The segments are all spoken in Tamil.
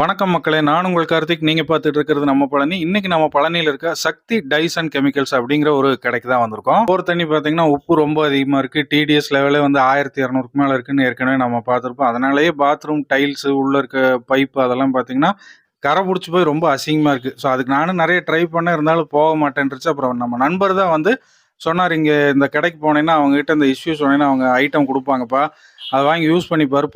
வணக்கம் மக்களே நான் உங்கள் கார்த்திக். நீங்கள் பார்த்துட்டு இருக்கிறது நம்ம பழனி. இன்னைக்கு நம்ம பழனியில் இருக்க சக்தி டைஸ் அண்ட் கெமிக்கல்ஸ் அப்படிங்கிற ஒரு கடைக்கு தான் வந்திருக்கோம். ஒரு தண்ணி பார்த்தீங்கன்னா உப்பு ரொம்ப அதிகமாக இருக்கு. டிடிஎஸ் லெவலே வந்து ஆயிரத்தி இரநூறுக்கு மேலே இருக்குன்னு ஏற்கனவே நம்ம பார்த்துருப்போம். அதனாலேயே பாத்ரூம் டைல்ஸ் உள்ளே இருக்க பைப்பு அதெல்லாம் பார்த்தீங்கன்னா கரை பிடிச்சி போய் ரொம்ப அசிங்கமாக இருக்குது ஸோ அதுக்கு நானும் நிறைய ட்ரை பண்ண இருந்தாலும் போக மாட்டேன்ருச்சு. அப்புறம் நம்ம நண்பர் தான் வந்து சொன்னார் இங்கே இந்த கடைக்கு போனேன்னா அவங்க கிட்ட இந்த இஷ்யூ சொன்னேன்னா அவங்க ஐட்டம் கொடுப்பாங்கப்பா. அதை வாங்கி யூஸ் பண்ணி பாரு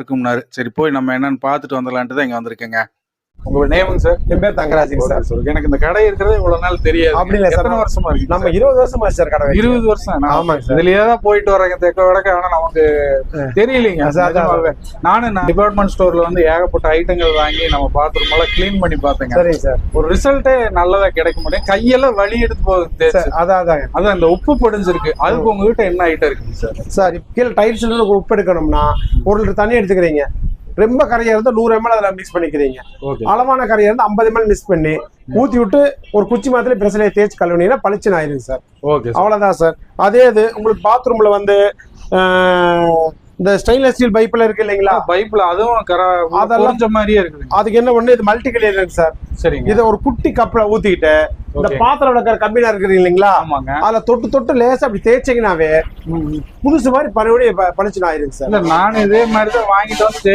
இருக்கும்னாரு. சரி போய் நம்ம என்னன்னு பார்த்துட்டு வந்துடலான்ட்டு தான் இங்கே வந்திருக்கேங்க. உங்க நேமுங்க சார். என் பேர் தங்கராஜுங்க சார். எனக்கு இந்த கடை இருக்கிறது இவ்வளவு நாள் தெரியாது. அப்படி இல்ல சார். எத்தனை வருஷமா இருக்கு? நம்ம இருபது வருஷமா சார் கடை. இருபது வருஷம் ஆமாங்க சார். இதுலயே தான் போயிட்டு வரேங்க தெக்க வடக்க? ஆனா நமக்கு தெரியலீங்க. நிஜமாவே. நானும் நான் டிபார்ட்மெண்ட் ஸ்டோர்ல வந்து ஏகப்பட்ட ஐட்டங்கள் வாங்கி நம்ம பாத்ரூம் எல்லாம் க்ளீன் பண்ணி பார்த்தேங்க சரிங்க சார். ஒரு ரிசல்ட்டே நல்லதா கிடைக்க முடியும். கையெல்லாம் வலி எடுத்து போகுது. சார் அதான் அதாங்க. அதான் இந்த உப்பு படிஞ்சிருக்கு. அதுக்கு உங்ககிட்ட என்ன ஐட்டம் இருக்குங்க சார் சார் கீழே டைல்ஸ்ல உப்பு எடுக்கணும்னா ஒரு லிட்டர் தண்ணி எடுத்துக்கிறீங்க. ரொம்ப கரையா இருந்தா நூறு எம்எல் அதில் மிக்ஸ் பண்ணிக்கிறீங்க. அளவான கரையா இருந்தா ஐம்பது எம்எல் மிக்ஸ் பண்ணி ஊத்தி விட்டு ஒரு குச்சி மாத்திரை பிரச்சனையை தேய்ச்சி கழுவுனீங்கன்னா பளிச்சுன்னு ஆயிருங்க சார். ஓகே அவ்வளவுதான் சார். அதே இது உங்களுக்கு பாத்ரூம்ல வந்து இந்த ஸ்டெயின்லெஸ் ஸ்டீல் பைப்ல இருக்கு இல்லைங்களா? பைப்ல அதுவும் கர அதெல்லாம் மாதிரியே இருக்குதுங்க அதுக்கு என்ன பண்ணு இது மல்டி கலியர் இருக்கு சார். சரிங்க. இதை ஒரு குட்டி கப்ல ஊத்திக்கிட்டு இந்த. பாத்திரம் விளக்கிற கம்பினா இருக்குது இல்லைங்களா? ஆமாங்க. அதுல தொட்டு தொட்டு லேசா அப்படி தேய்ச்சிங்கனாவே புதுசு மாதிரி மறுபடியும் ப- பளிச்சுன்னு ஆயிருங்க சார். இல்ல நான் இதே மாதிரி தான் வாங்கிட்டு வந்து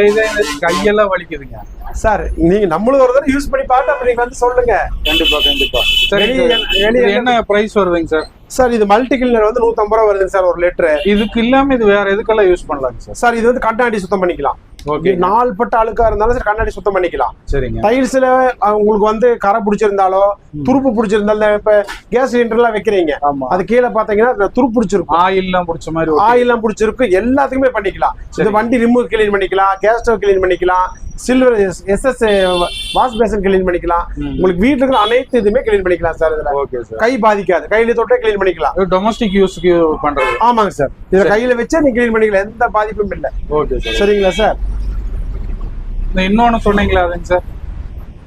கையெல்லாம் வலிக்குதுங்க. சார் நீங்க நம்மளும் ஒரு தடவை யூஸ் பண்ணி பார்த்து அப்ப நீங்க வந்து சொல்லுங்க. கண்டிப்பா கண்டிப்பா. சரி என்ன பிரைஸ் வருதுங்க சார்? சார் இது மல்டி கிளீனர் வந்து நூத்தம்பது ரூபா வருதுங்க சார் ஒரு லிட்டரு இதுக்கு இல்லாம இது வேற எதுக்கெல்லாம் யூஸ் பண்ணலாங்க சார்? சார் இது வந்து கண்ணாடி சுத்தம் பண்ணிக்கலாம். ஓகே. நாலு பட்ட அழுக்கா இருந்தாலும் சார் கண்ணாடி சுத்தம் பண்ணிக்கலாம். சரிங்க. டைல்ஸ்ல உங்களுக்கு வந்து கரை பிடிச்சிருந்தாலோ துருப்பு பிடிச்சிருந்தாலும் இப்ப கேஸ் சிலிண்டர் எல்லாம் வைக்கிறீங்க. ஆமா. அது கீழே பாத்தீங்கன்னா அதுல துருப்பு பிடிச்சிருக்கும். ஆயில் எல்லாம் பிடிச்ச மாதிரி ஒட்டி- ஆயிலாம் பிடிச்சிருக்கு எல்லாத்துக்குமே பண்ணிக்கலாம். சரி. இந்த வண்டி ரிமூவ் கிளீன் பண்ணிக்கலாம் கேஸ் ஸ்டவ் கிளீன் பண்ணிக்கலாம். Silver SS wash basin clean பண்ணிக்கலாம். உங்களுக்கு வீட்டுல இருக்கிற அனைத்து இதுமே கிளீன் பண்ணிக்கலாம் சார் இதுல. ஓகே சார் கை பாதிக்காது. கையில தொட்டே கிளீன் பண்ணிக்கலாம். டொமஸ்டிக் யூஸ்க்கு பண்றது. ஆமாங்க சார். இதை கையில வச்சே நீங்க கிளீன் பண்ணிக்கலாம். எந்த பாதிப்பும் இல்லை. ஓகே சார் சரிங்களா சார்? இன்னொன்னு சொன்னீங்களா அதுங்க சார்.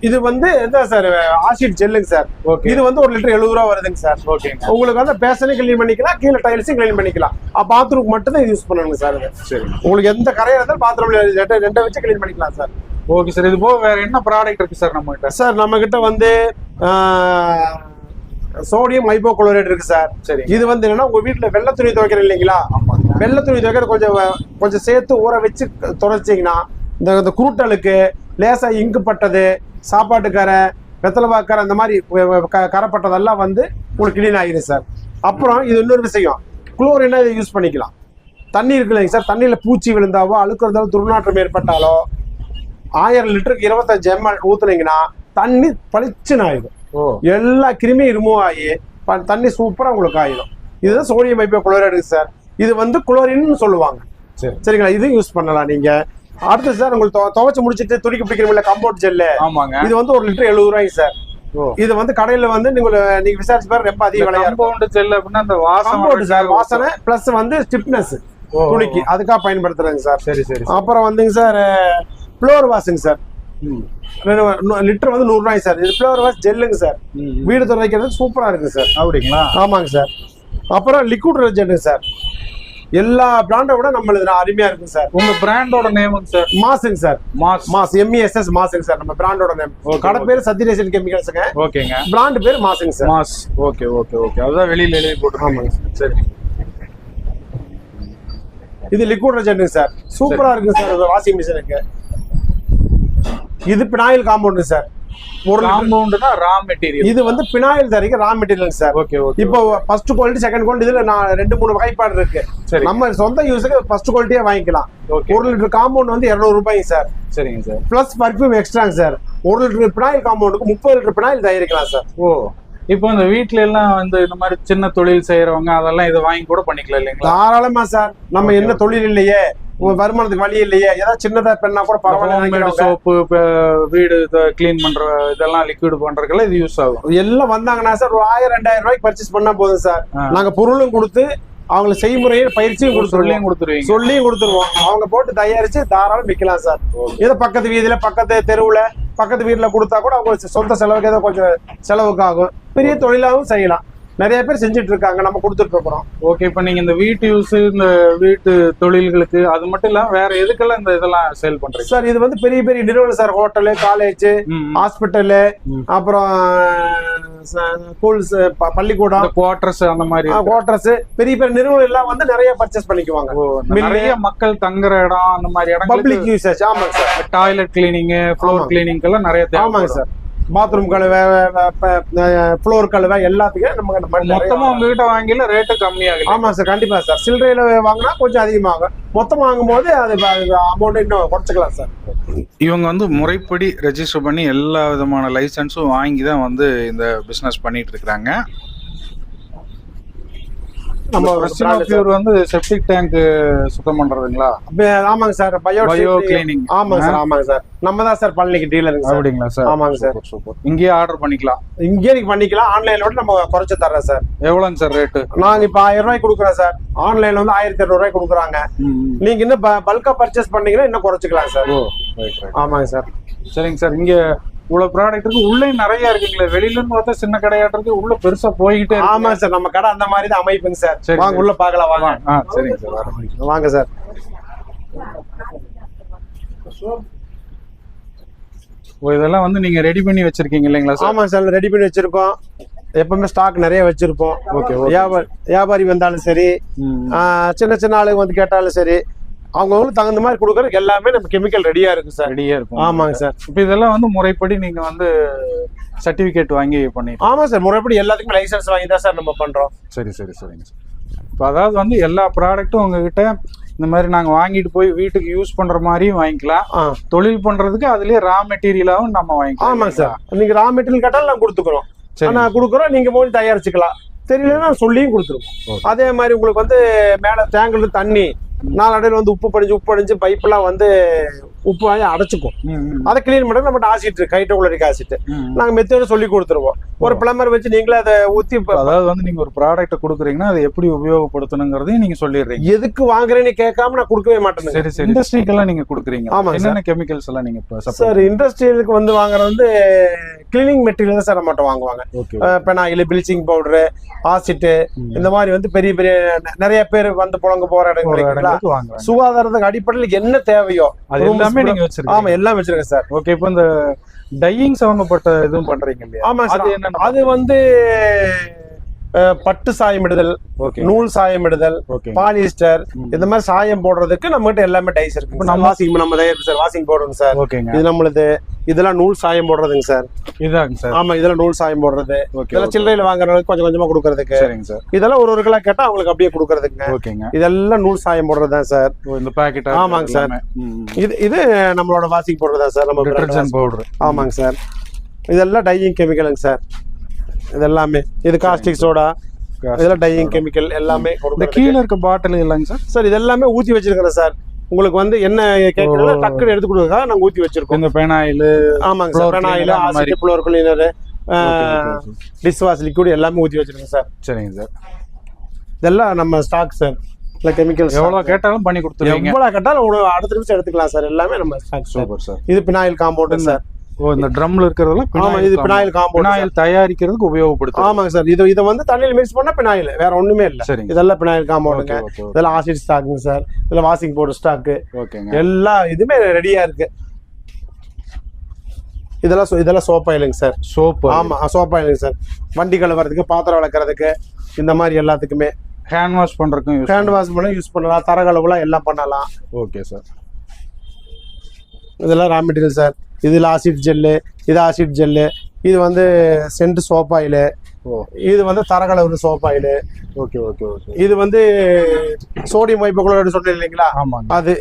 இது வந்து என்ன சார் ஆசிட் ஜெல்லுங்க சார். ஓகே இது வந்து ஒரு லிட்டர் எழுபது ரூபா வருதுங்க சார். ஓகேங்க உங்களுக்கு வந்து பேசனையும் கிளீன் பண்ணிக்கலாம். கீழே டைல்ஸையும் கிளீன் பண்ணிக்கலாம். பாத்ரூம் மட்டும் தான் யூஸ் பண்ணணுங்க சார் சரிங்க. உங்களுக்கு எந்த கரையா இருந்தாலும் பாத்ரூம்ல ரெண்டை வச்சு கிளீன் பண்ணிக்கலாம் சார். ஓகே சார் இது போக வேற என்ன ப்ராடக்ட் இருக்கு சார் நம்ம கிட்ட சார் நம்ம கிட்ட வந்து சோடியம் ஹைபோகுளோரேட் இருக்கு சார் சரி. இது வந்து என்னன்னா உங்க வீட்டுல வெள்ளை துணி துவைக்கிற இல்லைங்களா? வெள்ளை துணி துவைக்கிற கொஞ்சம் கொஞ்சம் சேர்த்து ஊற வச்சு துடைச்சிங்கன்னா இந்த இந்த குருட்டலுக்கு லேசா இங்கு பட்டது சாப்பாட்டு கரை வெத்தலை பாக்கரை அந்த மாதிரி கரைப்பட்டதெல்லாம் வந்து உங்களுக்கு கிளீன் ஆகிடும் சார் அப்புறம் இது இன்னொரு விஷயம். குளோரினா இதை யூஸ் பண்ணிக்கலாம். தண்ணி இருக்கு இல்லைங்க சார் தண்ணியில் பூச்சி விழுந்தாவோ அழுக்கு இருந்தாலும் துர்நாற்றம் ஏற்பட்டாலோ ஆயிரம் லிட்டருக்கு இருபத்தஞ்சு எம்எல் ஊத்துனீங்கன்னா தண்ணி பளிச்சுன்னு ஆயிடும். எல்லா கிருமியும் ரிமூவ் ஆகி தண்ணி சூப்பரா உங்களுக்கு ஆயிடும். இதுதான் சோடியம் ஹைப்போ குளோரைடு சார் இது வந்து குளோரின்னு சொல்லுவாங்க. சரி. சரிங்களா? இது யூஸ் பண்ணலாம் நீங்க. அடுத்து சார் உங்களுக்கு துவ- துவைச்சு முடிச்சிட்டு துணிக்கு பிடிக்கிறீங்களா கம்பவுண்ட் ஜெல்லு ஆமாங்க. இது வந்து ஒரு லிட்டர் எழுபது ரூபாய்க்கு சார் இது வந்து கடையில வந்து நீங்க நீங்க விசாரிச்சு பாரு ரொம்ப அதிக விலையா கம்பவுண்ட் செல் அப்படின்னா அந்த வாசம் சார் வாசனை பிளஸ் வந்து ஸ்டிப்னஸ் துணிக்கு. அதுக்காக பயன்படுத்துறாங்க சார் சரி சரி. அப்புறம் வந்துங்க சார் ஃப்ளோர் வாஷுங்க சார். லிட்டர் வந்து நூறு ரூபாய் சார். இது ஃப்ளோர் வாஷ் ஜெல்லுங்க சார். வீடு துடைக்கிறது சூப்பரா இருக்கு சார். அப்படிங்களா? ஆமாங்க சார். அப்புறம் லிக்விட் டிடர்ஜென்ட் சார். எல்லா பிராண்டை விட நம்மளுது அருமையா இருக்கும் சார். உங்க பிராண்டோட நேமுங்க sir. மாசுங்க sir. Mass. Mass. M E S S மாசுங்க sir. நம்ம பிராண்டோட நேம் கடை. பேர் சத்யநேசன் கெமிக்கல்ஸுங்க ஓகேங்க. பிராண்ட் பேர் மாசுங்க sir. Mass. Okay okay okay. அதுதான் வெளியில எழுதி போட்டுருக்காங்க. சரி. இது லிக்விட் டிடர்ஜென்ட் சார். சூப்பரா இருக்கு சார். வாஷிங் மிஷினுக்கு இது பினாயில் காம்பவுண்ட் சார் ஒரு காம்பவுண்ட்னா ரா மெட்டீரியல் இது வந்து பினாயில் தரிக்க raw material sir okay okay இப்போ ஃபர்ஸ்ட் குவாலிட்டி செகண்ட் குவாலிட்டி இதுல நான் ரெண்டு மூணு வகைப்பாடு இருக்கு. சரி. நம்ம சொந்த யூஸுக்கு ஃபர்ஸ்ட் குவாலிட்டியே வாங்கிக்கலாம். ஒரு லிட்டர் காம்பவுண்ட் வந்து இருநூறு ரூபாய் சார் சரிங்க சார் பிளஸ் பர்ஃபியூம் எக்ஸ்ட்ராங்க சார் ஒரு லிட்டர் பினாயில் காம்பவுண்டுக்கு முப்பது லிட்டர் பினாயில் தயாரிக்கலாம் சார் ஓ. இப்போ இந்த வீட்ல எல்லாம் வந்து இந்த மாதிரி சின்ன தொழில் செய்யறவங்க அதெல்லாம் இதை வாங்கி கூட பண்ணிக்கலாம் இல்லைங்களா? தாராளமா சார் நம்ம என்ன தொழில் இல்லையே. வருமானத்துக்கு வழி இல்லையே. ஏதாவது சின்னதா பெண்ணா கூட பரவாயில்ல. சோப்பு வீடு க்ளீன் பண்ற இதெல்லாம் லிக்விட் பண்றதுக்கெல்லாம் இது யூஸ் ஆகும். எல்லாம் வந்தாங்கன்னா சார் ஒரு ஆயிரம் ரெண்டாயிரம் ரூபாய்க்கு பர்ச்சேஸ் பண்ணா போதும் சார். நாங்க பொருளும் கொடுத்து அவங்களுக்கு செய்முறையை பயிற்சியும் கொடுத்துருவோம். சொல்லியும் கொடுத்துருவீங்க. சொல்லியும் கொடுத்துருவோம். அவங்க போட்டு தயாரிச்சு தாராளம் விற்கலாம் சார். ஏதோ பக்கத்து வீதியில பக்கத்து தெருவுல பக்கத்து வீட்டுல கொடுத்தா கூட அவங்க சொந்த செலவுக்கு ஏதோ கொஞ்சம் செலவுக்கு ஆகும் பெரிய தொழிலாகவும் செய்யலாம். நிறைய பேர் செஞ்சுட்டு இருக்காங்க நம்ம கொடுத்துட்டு இருக்கிறோம் ஓகே இப்போ நீங்க இந்த வீட்டு யூஸ் இந்த வீட்டு தொழில்களுக்கு அது மட்டும் இல்லாம வேற எதுக்கெல்லாம் இந்த இதெல்லாம் சேல் பண்றீங்க சார் இது வந்து பெரிய பெரிய நிறுவனம் சார் ஹோட்டலு காலேஜ். ஹாஸ்பிட்டலு. அப்புறம் ஸ்கூல்ஸ் பள்ளிக்கூடம் குவார்டர்ஸ் அந்த மாதிரி குவார்டர்ஸ் பெரிய பெரிய நிறுவனம் எல்லாம் வந்து நிறைய பர்ச்சேஸ் பண்ணிக்குவாங்க. நிறைய மக்கள் தங்குற இடம் அந்த மாதிரி இடங்களுக்கு பப்ளிக் யூசேஜ் ஆமாங்க sir toilet cleaning floor. Cleaning எல்லாம் நிறைய ஆமாங்க சார் பாத்ரூம் கழுவ ஃப்ளோர் கழுவ எல்லாத்துக்கும் நமக்கு இந்த மாதிரி நிறைய- மொத்தமா உங்ககிட்ட வாங்கில ரேட்டு கம்மியாகல ஆமா சார் கண்டிப்பா சார் சில்லறையில வாங்கினா கொஞ்சம் அதிகமாகும். மொத்தம் வாங்கும்போது அது அமௌண்ட் இன்னும் குறைச்சிக்கலாம் சார் இவங்க வந்து முறைப்படி ரெஜிஸ்டர் பண்ணி எல்லா விதமான லைசன்ஸும் வாங்கி தான் வந்து இந்த பிசினஸ் பண்ணிட்டு இருக்காங்க நம்ம பிரச்சனை பியூர் வந்து செப்டிக் டேங்க் சுத்தம் பண்றதுங்களா? ஆமாங்க சார். பயோ பயோ கிளீனிங் ஆமாங்க சார் ஆமாங்க சார். நம்ம தான் சார் பழனிக்கு டீலருங்க சார். அப்படிங்களா சார்? ஆமாங்க சார். சூப்பர் இங்கேயே ஆர்டர் பண்ணிக்கலாம். இங்கே நீங்க பண்ணிக்கலாம். ஆன்லைன்ல விட நம்ம குறைச்சு தர்றோம் சார். எவ்வளோங்க சார் ரேட்டு நாங்க இப்ப ஆயிரம் ரூபாய்க்கு கொடுக்குறோம் சார். ஆன்லைன்ல வந்து ஆயிரத்தி இரநூறு கொடுக்குறாங்க. நீங்க இன்னும் பல்கா பர்ச்சேஸ் பண்ணீங்கன்னா இன்னும் குறைச்சிக்கலாம் சார். ஆமாங்க சார். சரிங்க சார். இங்க இவ்வளவு ப்ராடக்ட் இருக்கு உள்ளே நிறைய இருக்குங்களே. வெளியில இருந்து பார்த்தா சின்ன கடையாட்டு உள்ள பெருசா போய்கிட்டே ஆமாங்க சார் நம்ம கடை அந்த மாதிரி தான் அமைப்புங்க சார். சரி, வாங்க. உள்ள பார்க்கலாம் வாங்க. ஆ சரிங்க சார். வாங்க சார். ஓ இதெல்லாம் வந்து நீங்க ரெடி பண்ணி வச்சிருக்கீங்க இல்லைங்களா சார்? ஆமாங்க சார் ரெடி பண்ணி வச்சிருக்கோம். எப்பவுமே ஸ்டாக் நிறைய வச்சிருப்போம். ஓகே வியாபாரி வியாபாரி வந்தாலும் சரி சின்ன சின்ன ஆளுங்க வந்து கேட்டாலும் சரி அவங்கவுங்களுக்கு தகுந்த மாதிரி கொடுக்கறதுக்கு எல்லாமே நம்ம கெமிக்கல் ரெடியா இருக்கு சார் ரெடியா இருக்கும். ஆமாங்க சார் இப்போ இதெல்லாம் வந்து முறைப்படி நீங்க வந்து சர்டிபிகேட் வாங்கி பண்ணி ஆமா சார் முறைப்படி எல்லாத்துக்குமே லைசன்ஸ் வாங்கி தான் சார் நம்ம பண்றோம். சரி சரி சரிங்க சார் இப்போ அதாவது வந்து எல்லா ப்ராடக்ட்டும் உங்ககிட்ட இந்த மாதிரி நாங்க வாங்கிட்டு போய் வீட்டுக்கு யூஸ் பண்ற மாதிரியும் வாங்கிக்கலாம். தொழில் பண்றதுக்கு அதுலயே ரா மெட்டீரியலாவும் நம்ம வாங்கிக்கலாம். ஆமாங்க சார் நீங்க ரா மெட்டீரியல் கேட்டாலும் நான் கொடுத்துக்கிறோம். சரி. ஆனா கொடுக்குறோம் நீங்க போய் தயாரிச்சுக்கலாம். தெரியலன்னா சொல்லியும் கொடுத்துருவோம். அதே மாதிரி உங்களுக்கு வந்து மேல டேங்க்ல தண்ணி நாளடைவில் வந்து உப்பு படிஞ்சு உப்பு படிஞ்சு பைப்பெல்லாம் வந்து உப்பு வாங்கி அடைச்சுக்கும் அதை கிளீன் பண்ண நம்மகிட்ட ஆசிட் இருக்கு ஹைட்ரோகுளரிக் ஆசிட் ம். நாங்க மெத்தோட சொல்லி கொடுத்துருவோம். ஒரு பிளம்பர் வச்சு நீங்களே அதை ஊத்தி இப்ப அதாவது வந்து நீங்க ஒரு ப்ராடக்ட் கொடுக்குறீங்கன்னா அதை எப்படி உபயோகப்படுத்தணுங்கிறதையும் நீங்க சொல்லிடுறீங்க. எதுக்கு வாங்குறேன்னு கேட்காம நான் கொடுக்கவே மாட்டேன் சரி சரி. இண்டஸ்ட்ரிக்கெல்லாம் நீங்க கொடுக்குறீங்க. ஆமாங்க என்னென்ன கெமிக்கல்ஸ் எல்லாம் நீங்க சார் இண்டஸ்ட்ரியலுக்கு வந்து வாங்குறது வந்து கிளீனிங் மெட்டீரியல் தான் சார் நம்மகிட்ட வாங்குவாங்க. Phenyl bleaching powder acid. இந்த மாதிரி வந்து பெரிய பெரிய நிறைய பேர் வந்து புழங்க போற இடங்கள் சுகாதாரத்துக்கு அடிப்படையில் என்ன தேவையோ அது rooms எல்லாமே நீங்க ஆமா வச்சிருக்கீங்க எல்லாம் வச்சிருக்கேன் சார். ஓகே இப்போ இந்த டையிங் சம்பந்தப்பட்ட இதுவும் பண்றீங்க இல்லையா? ஆமா அது என்னென்ன அது வந்து பட்டு சாயமிடுதல் ஓகே நூல் சாயமிடுதல் ஓகே பாலிஸ்டர். இந்த மாதிரி சாயம் போடுறதுக்கு நம்மகிட்ட எல்லாமே டைஸ் இருக்கு. நம்ம- நம்ம வாஷிங் நம்ம தயாரிப்பு சார் வாஷிங் போடுறோங்க சார். இது நம்மளுது இதெல்லாம் நூல் சாயம் போடுறதுங்க சார். இதாங்க சார். ஆமா இதெல்லாம் நூல் சாயம் போடுறது. இதெல்லாம் சில்லறையில வாங்குறதுக்கு கொஞ்சம் கொஞ்சமா கொடுக்கறதுக்கு. சரிங்க சார். இதெல்லாம் ஒரு ஒரு கிலோ கேட்டா அவங்களுக்கு அப்படியே கொடுக்கறதுக்குங்க ஓகேங்க. இதெல்லாம் நூல் சாயம் போடுறதுதான் சார். ஓ, இந்த பாக்கெட் ஆமாங்க சார். இது இது நம்மளோட வாஷிங் போடுறதா சார் நம்ம டிட்டர்ஜென்ட் பவுடர் ஆமாங்க சார். இதெல்லாம் டையிங் கெமிக்கலுங்க சார். இதெல்லாமே. இது காஸ்டிக் சோடா இதெல்லாம் டையிங் கெமிக்கல் எல்லாமே இந்த. கீழே இருக்க பாட்டில் இல்லைங்க சார்? சார் இது எல்லாமே ஊத்தி வச்சிருக்கிறேன் சார். உங்களுக்கு வந்து என்ன கேட்கறதோ ஓ. டக்குன்னு எடுத்து கொடுக்கறதுக்காக நாங்க ஊத்தி வச்சிருக்கோம். இந்த பெனாயில் ஆமாங்க sir phenyl. Acid floor cleaner dish wash liquid எல்லாமே ஊத்தி வச்சிருக்கோம் சார். சரிங்க சார். இதெல்லாம் நம்ம ஸ்டாக் சார். இல்ல கெமிக்கல் எவ்வளவு கேட்டாலும் பண்ணி கொடுத்துருவீங்க. எவ்வளவு கேட்டாலும் அடுத்த நிமிஷம் எடுத்துக்கலாம் சார். எல்லாமே நம்ம ஸ்டாக் சூப்பர் சார். இது பினாயில் காம்பவுண்ட் சார். ஓ இந்த ட்ரம்ல இருக்கிறதெல்லாம் ஆமா இது பினாயில் காம்பவுண்ட் பினாயில் தயாரிக்கிறதுக்கு உபயோகப்படுத்தும் ஆமாங்க சார். இது இதை வந்து தண்ணியில் மிக்ஸ் பண்ணா பினாயில் வேற ஒண்ணுமே இல்ல. சரிங்க. இதெல்லாம் பினாயில் காம்பவுண்டுங்க இதெல்லாம் ஆசிட் ஸ்டாக்குங்க சார். இதெல்லாம் வாஷிங் பவுடர் ஸ்டாக்கு ஓகேங்க. எல்லா இதுமே ரெடியா இருக்கு. இதெல்லாம் இதெல்லாம் சோப் ஆயிலுங்க சார். சோப்பு ஆமா சோப் ஆயிலுங்க சார். வண்டி கழுவுறதுக்கு பாத்திரம் விளக்குறதுக்கு இந்த மாதிரி எல்லாத்துக்குமே. ஹேண்ட் வாஷ் பண்றதுக்கும் ஹேண்ட் வாஷ் பண்ண யூஸ் பண்ணலாம். தர கழுவுலாம் எல்லாம் பண்ணலாம். ஓகே சார் இதெல்லாம் ரா மெட்டீரியல் சார். இதில் ஆசிட் ஜெல்லு இது ஆசிட் ஜெல்லு இது வந்து சென்ட் சோப் ஆயிலு ஓ. இது வந்து தரகலவு soap oil. Okay okay okay. இது வந்து சோடியம் வைப்புக்குள்ள சொன்னேன் இல்லைங்களா? ஆமாங்க. அது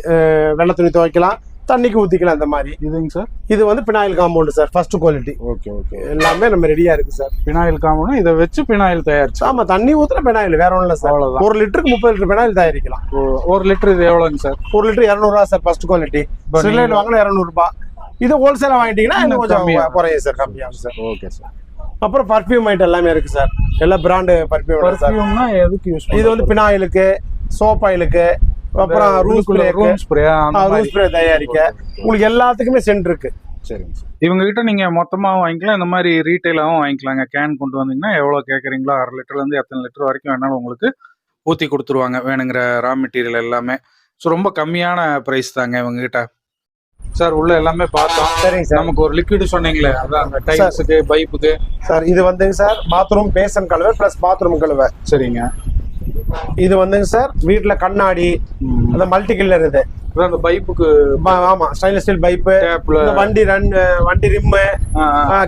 வெள்ளை துணி துவைக்கலாம் தண்ணிக்கு ஊத்திக்கலாம் இந்த மாதிரி. இதுங்க சார்? இது வந்து phenyl compound sir first quality okay okay. எல்லாமே நம்ம ரெடியா இருக்கு சார். பினாயில் காம்பவுண்ட் இதை வச்சு பினாயில் தயாரிச்சு. ஆமா தண்ணி ஊத்துற பெனாயில் வேற ஒண்ணும் இல்ல சார். அவ்வளவுதான். ஒரு லிட்டருக்கு முப்பது லிட்டர் பெனாயில் தயாரிக்கலாம். ஒரு லிட்டர் இது எவ்வளோங்க சார்? ஒரு லிட்டர் இரநூறுவா சார் ஃபர்ஸ்ட் குவாலிட்டி ஸ்டெர்லைட் வாங்கினா இரநூறுபா. இது ஹோல்சேலா வாங்கிட்டீங்கன்னா இன்னும் கொஞ்சம். குறையும் சார் கம்மியாகும் சார் ஓகே சார் அப்புறம் பர்ஃபியூம் ஐட்டம் எல்லாமே இருக்கு சார் எல்லா பிராண்டு பர்ஃபியூம் பர்ஃபியூம்னா எதுக்கு யூஸ் இது வந்து பினாயிலுக்கு சோப் ஆயிலுக்கு அப்புறம் ரூம் ஸ்ப்ரேக்கு ரூம் ஸ்ப்ரே ரூம் ஸ்ப்ரே தயாரிக்க. உங்களுக்கு எல்லாத்துக்குமே சென்ட் இருக்கு. சரிங்க சார் இவங்க கிட்ட நீங்க மொத்தமாவும் வாங்கிக்கலாம். இந்த மாதிரி ரீட்டைலாவும் வாங்கிக்கலாங்க. கேன் கொண்டு வந்தீங்கன்னா எவ்வளவு கேக்குறீங்களோ அரை லிட்டர்ல இருந்து எத்தனை லிட்டர் வரைக்கும் வேணாலும் உங்களுக்கு ஊத்தி கொடுத்துருவாங்க. வேணுங்கிற ரா மெட்டீரியல் எல்லாமே. ஸோ ரொம்ப கம்மியான பிரைஸ் தாங்க இவங்க கிட்ட சார் உள்ள எல்லாமே பார்த்தோம். சரிங்க சார். நமக்கு ஒரு லிக்விட் சொன்னீங்களே அதான் அந்த டைல்ஸுக்கு பைப்புக்கு சார் இது வந்துங்க சார் பாத்ரூம் பேசன் கழுவை ப்ளஸ் பாத்ரூம் கழுவை. சரிங்க. இது வந்துங்க சார் வீட்டுல கண்ணாடி அந்த மல்டி கில்லர் இது. அந்த பைப்புக்கு ஆமா ஸ்டைன்லெஸ் ஸ்டீல் பைப்பு வண்டி ரன் வண்டி ரிம்மு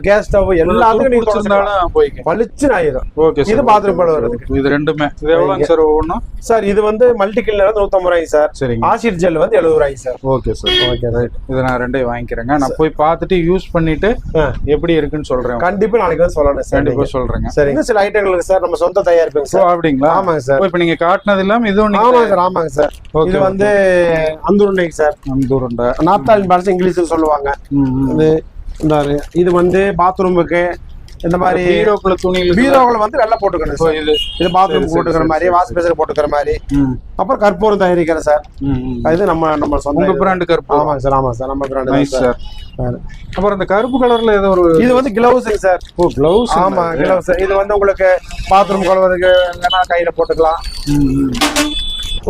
கேஸ் ஸ்டவ் எல்லாத்துக்கும் நீங்க. பிடிச்சிருந்தாலும் போய்க்க பளிச்சுன்னு ஆயிரும். ஓகே இது bathroom கழுவ வருதுக்கு. இது ரெண்டுமே. இது எவ்வளோங்க சார் ஒவ்வொன்றும்? சார் இது வந்து மல்டி கில்லர் வந்து நூத்தம்பது ரூபாய்ங்க சார் சரிங்க. ஆசிட் ஜெல் வந்து எழுபது ரூபாய்ங்க sir okay sir okay right இதை நான் ரெண்டையும் வாங்கிக்கிறேங்க. நான் போய் பார்த்துட்டு யூஸ் பண்ணிட்டு எப்படி இருக்குன்னு சொல்றேன். கண்டிப்பா நாளைக்கு வந்து சொல்லணும் சார் கண்டிப்பா. சொல்றேங்க. சரி இன்னும் சில ஐட்டங்களுக்கு சார் நம்ம சொந்த தயாரிப்புங்க ஓ சார் அப்படிங்களா? ஆமாங்க சார் இப்ப நீங்க காட்டினது இல்லாம இதுவும் ஆமாங்க சார் ஆமாங்க சார் இது வந்து அந்துருண்டைங்க சார். அந்தூரண்டை நாப்தாலின் பால்ஸ் இங்கிலீஷ்ல சொல்லுவாங்க. இது இது வந்து பாத்ரூமுக்கு இந்த மாதிரி ஹீரோக்குள்ள துணியில பீரோவில் வந்து வெள்ளை போட்டுக்கணும் சார். இது இது பாத்ரூம் சரி, போட்டுக்கிற சரி, மாதிரி சரி, வாஷ் பேசன் போட்டுக்கிற மாதிரி. ம், அப்புறம் கற்பூரம் தயாரிக்கிறேன் சார். ம், ம். இது நம்ம நம்ம சொந்த உங்க. பிராண்டு கருப்பு ஆமாங்க சார் ஆமாங்க சார். நம்ம பிராண்ட் நைஸ் சார். அப்புறம் இந்த கருப்பு கலர்ல ஏதோ ஒரு இது வந்து கிளவுஸுங்க சார். ஓ கிளவுஸ். ஆமா கிளவுஸ். இது வந்து உங்களுக்கு பாத்ரூம் கழுவுறதுக்கு வேணா கையில போட்டுக்கலாம்.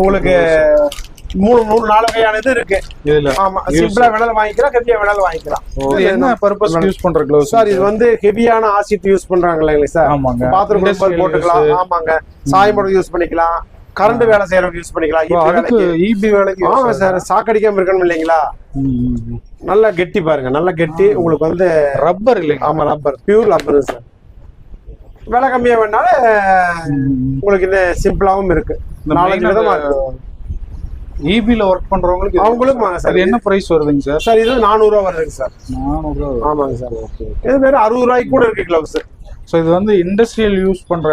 உங்களுக்கு மூணு மூணு நாலு வகையான இது இருக்கு. இதுல ஆமா சிம்பிளா வேணாலும் வாங்கிக்கலாம் ஹெவியா வேணாலும் வாங்கிக்கலாம். என்ன பர்பஸ் யூஸ் பண்ற கிளவுஸ் சார் இது வந்து ஹெவியான ஆசிட் யூஸ் பண்றாங்க இல்லைங்களா சார்? ஆமாங்க. பாத்ரூம் Industrial போட்டுக்கலாம். ஆமாங்க. சாயம் யூஸ் பண்ணிக்கலாம். கரண்ட் வேலை செய்யறவங்க யூஸ் பண்ணிக்கலாம். இபி வேலைக்கு. ஆமா சார் சாக்கடிக்காம இருக்கணும் இல்லைங்களா. நல்லா கெட்டி பாருங்க நல்லா கெட்டி உங்களுக்கு வந்து ரப்பர் இல்லைங்க ஆமா ரப்பர் பியூர் ரப்பர் சார். விலை கம்மியா வேணாலும் உங்களுக்கு இந்த சிம்பிளாவும் இருக்கு. நாலஞ்சு விதமா இருக்கு. இபில ஒர்க் பண்றவங்களுக்கு வாங்க சார். என்ன பிரைஸ் வருதுங்க சார்? சார் இது நானூறு ரூபா வருதுங்க சார். நானூறு ரூபா ஆமாங்க சார். இது வேற அறுபது ரூபாய்க்கு கூட இருக்கு கிளவுஸ் ஸோ இது வந்து இண்டஸ்ட்ரியல் யூஸ் பண்ற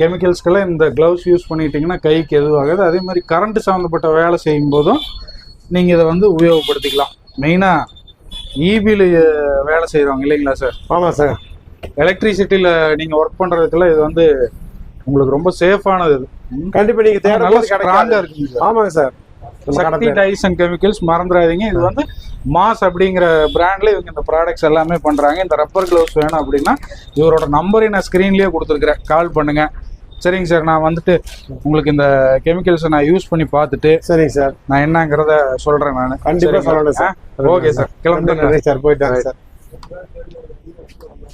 கெமிக்கல்ஸ்க்கெல்லாம் இந்த கிளவுஸ் யூஸ் பண்ணிட்டீங்கன்னா கைக்கு எதுவாகாது. அதே மாதிரி கரண்ட் சம்மந்தப்பட்ட வேலை செய்யும் போதும் நீங்க இதை வந்து உபயோகப்படுத்திக்கலாம். மெயினா இபியில் வேலை செய்றவங்க இல்லைங்களா சார்? ஆமா சார். எலக்ட்ரிசிட்டியில நீங்க ஒர்க் பண்றதுக்கெல்லாம் இது வந்து உங்களுக்கு ரொம்ப சேஃபானது. கண்டிப்பா நீங்க தேடும் நல்லா ஸ்ட்ராங்கா இருக்குங்க ஆமாங்க sir. Sakthi. Dyes and chemicals மறந்துடாதீங்க. இது வந்து மாஸ் அப்படிங்கிற பிராண்ட்ல இவங்க இந்த ப்ராடக்ட்ஸ் எல்லாமே பண்றாங்க. இந்த ரப்பர் கிளவுஸ் வேணும் அப்படின்னா இவரோட நம்பரை நான் ஸ்க்ரீன்லயே கொடுத்துருக்கிறேன். கால் பண்ணுங்க. சரிங்க சார். நான் வந்துட்டு உங்களுக்கு இந்த கெமிக்கல்ஸை நான் யூஸ் பண்ணி பார்த்துட்டு சரிங்க சார். நான் என்னங்கிறத சொல்றேன் நான். கண்டிப்பா சொல்லணும் சார். Okay sir. கிளம்புங்க. நன்றி சார். போயிட்டாங்க சார்.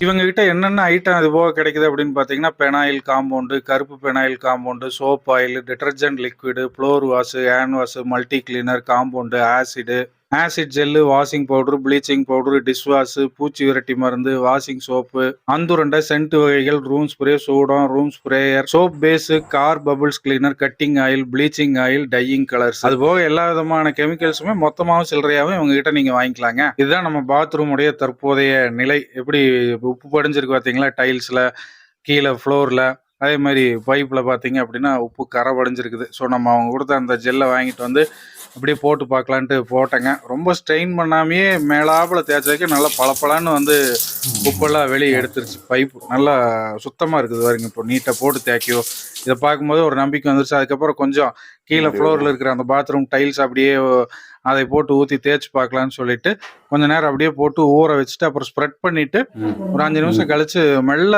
இவங்க கிட்ட என்னென்ன ஐட்டம் இது போக கிடைக்குது அப்படின்னு பார்த்தீங்கன்னா பெனாயில் காம்பவுண்டு கருப்பு phenyl compound soap oil detergent liquid floor wash hand wash multi cleaner compound acid acid gel washing powder bleaching powder dish wash பூச்சி விரட்டி மருந்து வாஷிங் சோப்பு அந்துரண்டை சென்ட் வகைகள் ரூம் ஸ்ப்ரே சூடம் room sprayer soap base car bubbles cleaner cutting oil bleaching oil dyeing colours அது போக எல்லா விதமான கெமிக்கல்ஸுமே மொத்தமாகவும் சில்லறையாகவும் இவங்க கிட்ட நீங்க வாங்கிக்கலாங்க. இதுதான் நம்ம பாத்ரூமுடைய தற்போதைய நிலை. எப்படி உப்பு படிஞ்சிருக்கு பார்த்தீங்களா டைல்ஸ்ல கீழே ஃப்ளோர்ல அதே மாதிரி பைப்பில் பார்த்தீங்க அப்படின்னா உப்பு கரை படிஞ்சிருக்குது. ஸோ நம்ம அவங்க கொடுத்த அந்த ஜெல்லை வாங்கிட்டு வந்து அப்படியே போட்டு பார்க்கலான்ட்டு போட்டேங்க. ரொம்ப ஸ்ட்ரெயின் பண்ணாமையே மேலாப்பில் தேய்ச்சதுக்கு நல்லா பளபளன்னு வந்து உப்பெல்லாம் வெளியே எடுத்துருச்சு. பைப்பு நல்லா சுத்தமாக இருக்குது பாருங்க. இப்போ நீட்டாக போட்டு தேய்க்கியோ. இதை பார்க்கும்போது ஒரு நம்பிக்கை வந்துருச்சு. அதுக்கப்புறம் கொஞ்சம் கீழே ஃப்ளோரில் இருக்கிற அந்த பாத்ரூம் டைல்ஸ் அப்படியே அதை போட்டு ஊற்றி தேய்ச்சி பார்க்கலான்னு சொல்லிட்டு கொஞ்ச நேரம் அப்படியே போட்டு ஊற வச்சுட்டு அப்புறம் ஸ்ப்ரெட் பண்ணிட்டு ஒரு அஞ்சு நிமிஷம் கழிச்சு மெல்ல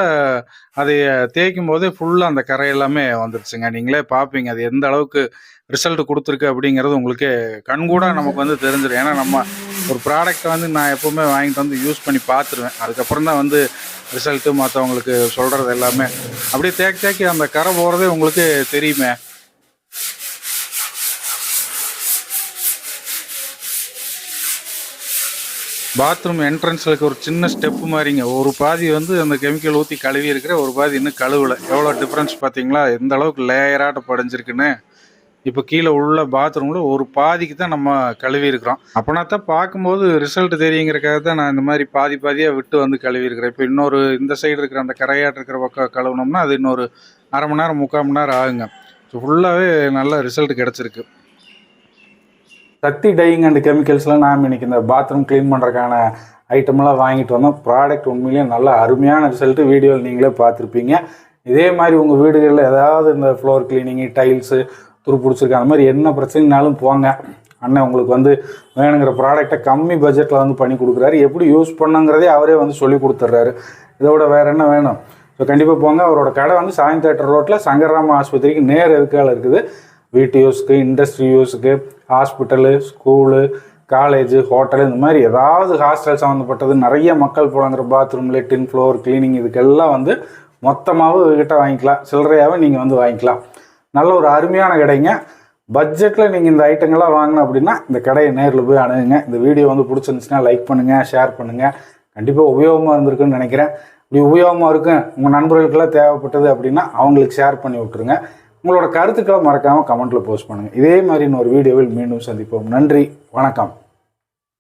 அதை தேய்க்கும் போதே ஃபுல்லாக அந்த கரை எல்லாமே வந்துருச்சுங்க. நீங்களே பார்ப்பீங்க அது எந்த அளவுக்கு ரிசல்ட் கொடுத்துருக்கு அப்படிங்கிறது உங்களுக்கு கண்கூட நமக்கு வந்து தெரிஞ்சிடும் ஏன்னா நம்ம ஒரு ப்ராடக்ட்டை வந்து நான் எப்பவுமே வாங்கிட்டு வந்து யூஸ் பண்ணி பார்த்துருவேன். அதுக்கப்புறம் தான் வந்து ரிசல்ட்டு மற்றவங்களுக்கு சொல்கிறது எல்லாமே. அப்படியே தேக்கி தேக்கி அந்த கரை போகிறதே உங்களுக்கு தெரியுமே. பாத்ரூம் என்ட்ரன்ஸில் இருக்க ஒரு சின்ன ஸ்டெப்பு மாதிரிங்க. ஒரு பாதி வந்து அந்த கெமிக்கல் ஊற்றி கழுவி இருக்கிற ஒரு பாதி இன்னும் கழுவல. எவ்வளோ டிஃப்ரென்ஸ் பார்த்தீங்களா எந்த அளவுக்கு லேயராட்ட படைஞ்சிருக்குன்னு. இப்போ கீழே உள்ள பாத்ரூமில் ஒரு பாதிக்கு தான் நம்ம கழுவி இருக்கிறோம். அப்போனா தான் பார்க்கும்போது ரிசல்ட் தெரியுங்கிறக்காக தான் நான் இந்த மாதிரி பாதி பாதியாக விட்டு வந்து கழுவி இருக்கிறேன். இப்போ இன்னொரு இந்த சைடு இருக்கிற அந்த கரையாட்டு இருக்கிற பக்கம் கழுவுனோம்னா அது இன்னொரு அரை மணி நேரம் முக்கால் மணி நேரம் ஆகுங்க. ஸோ ஃபுல்லாகவே நல்ல ரிசல்ட் கிடச்சிருக்கு. சக்தி டையிங் அண்ட் கெமிக்கல்ஸ்லாம் நாம் இன்னைக்கு இந்த பாத்ரூம் க்ளீன் பண்ணுறதுக்கான ஐட்டம்லாம் வாங்கிட்டு வந்தோம். ப்ராடக்ட் உண்மையிலேயே நல்ல அருமையான ரிசல்ட்டு வீடியோவில் நீங்களே பார்த்துருப்பீங்க. இதே மாதிரி உங்கள் வீடுகளில் ஏதாவது இந்த ஃப்ளோர் கிளீனிங்கு டைல்ஸு துரு பிடிச்சிருக்கு அந்த மாதிரி என்ன பிரச்சனைனாலும் போங்க. அண்ணன் உங்களுக்கு வந்து வேணுங்கிற ப்ராடக்ட்டை கம்மி பட்ஜெட்டில் வந்து பண்ணி கொடுக்குறாரு. எப்படி யூஸ் பண்ணுங்கிறதே அவரே வந்து சொல்லி கொடுத்துட்றாரு இதோட வேறு என்ன வேணும்? ஸோ கண்டிப்பாக போங்க. அவரோட கடை வந்து சாயம் தேட்டர் ரோட்டில் சங்கர்ராம ஆஸ்பத்திரிக்கு நேர் எதுக்கால இருக்குது. வீட்டு யூஸ்க்கு இண்டஸ்ட்ரி யூஸுக்கு ஹாஸ்பிட்டலு ஸ்கூலு காலேஜ் ஹோட்டல் இந்த மாதிரி ஏதாவது ஹாஸ்டல் சம்மந்தப்பட்டது நிறைய மக்கள் புழங்குற பாத்ரூமில் டின் ஃப்ளோர் க்ளீனிங் இதுக்கெல்லாம் வந்து மொத்தமாகவும் கிட்ட வாங்கிக்கலாம். சில்லறையாகவே நீங்கள் வந்து வாங்கிக்கலாம். நல்ல ஒரு அருமையான கடைங்க. பட்ஜெட்டில் நீங்கள் இந்த ஐட்டங்கள்லாம் வாங்கினோம் அப்படின்னா இந்த கடையை நேரில் போய் அணுகுங்க. இந்த வீடியோ வந்து பிடிச்சிருந்துச்சுன்னா லைக் பண்ணுங்கள் ஷேர் பண்ணுங்கள் கண்டிப்பாக உபயோகமாக இருந்திருக்குன்னு நினைக்கிறேன். இப்படி உபயோகமாக இருக்கும் உங்கள் நண்பர்களுக்கெல்லாம் தேவைப்பட்டது அப்படின்னா அவங்களுக்கு ஷேர் பண்ணி விட்ருங்க உங்களோட கருத்துக்களை மறக்காமல் கமெண்ட்டில் போஸ்ட் பண்ணுங்கள் இதே மாதிரி இன்னொரு வீடியோவில் மீண்டும் சந்திப்போம். நன்றி. வணக்கம்.